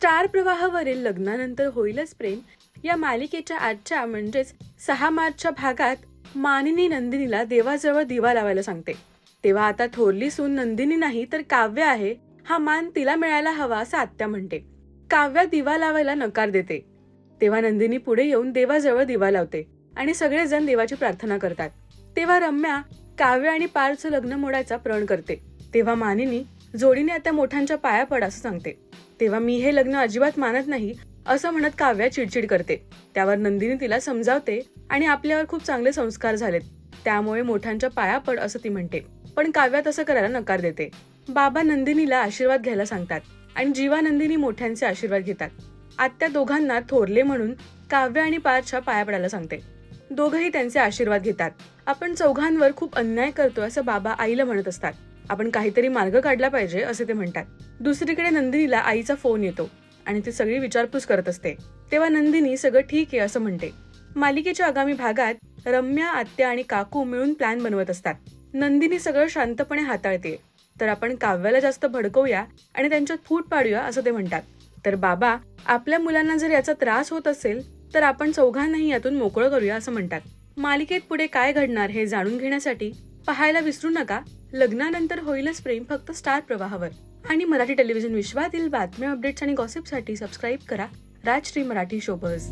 Star प्रवाहावरील लग्नानंतर होईलच प्रेम. या मालिकेच्या आजच्या म्हणजेच सहा मार्चच्या भागात मानिनी नंदिनीला देवाजवळ दिवा लावायला सांगते. तेव्हा आता थोरली सून नंदिनी नाही तर काव्य आहे हा मान तिला मिळायला हवा असं आत्या म्हणते. काव्या दिवा लावायला नकार देते. तेव्हा नंदिनी पुढे येऊन देवाजवळ दिवा लावते आणि सगळेजण देवाची प्रार्थना करतात. तेव्हा रम्या काव्य आणि पारचं लग्न मोडायचा प्रण करते. तेव्हा मानिनी जोडीने आता मोठ्यांच्या पाया पड असं सांगते. तेव्हा मी हे लग्न अजिबात मानत नाही असं म्हणत काव्या चिडचिड करते. त्यावर नंदिनी तिला समजावते आणि आपल्यावर खूप चांगले संस्कार झालेत. त्यामुळे मोठ्यांच्या पाया पड असं ती म्हणते. पण काव्या तसं करायला नकार देते. बाबा नंदिनीला आशीर्वाद घ्यायला सांगतात आणि जीवा नंदिनी मोठ्यांचे आशीर्वाद घेतात. आत्या दोघांना थोरले म्हणून काव्य आणि पारच्या पाया पडायला सांगते. दोघही त्यांचे आशीर्वाद घेतात. आपण चौघांवर खूप अन्याय करतो असं बाबा आईला म्हणत असतात. आपण काहीतरी मार्ग काढला पाहिजे असे ते म्हणतात. दुसरीकडे नंदिनीला आईचा फोन येतो आणि ती सगळी विचारपूस करत असते. तेव्हा नंदिनी सगळं ठीक आहे असं म्हणते. मालिकेच्या आगामी भागात रम्या आत्या आणि काकू मिळून प्लॅन बनवत असतात. नंदिनी सगळं शांतपणे हाताळते. तर आपण काव्याला जास्त भडकवूया आणि त्यांच्यात फूट पाडूया असं ते म्हणतात. तर बाबा आपल्या मुलांना जर याचा त्रास होत असेल तर आपण चौघांनाही यातून मोकळं करूया असं म्हणतात. मालिकेत पुढे काय घडणार हे जाणून घेण्यासाठी पाहायला विसरू नका. लग्नानंतर होईलच प्रेम फक्त स्टार प्रवाहावर. आणि मराठी टेलिव्हिजन विश्वातील बातम्या अपडेट्स आणि गॉसिपसाठी सबस्क्राईब करा. राजश्री मराठी शोबर्स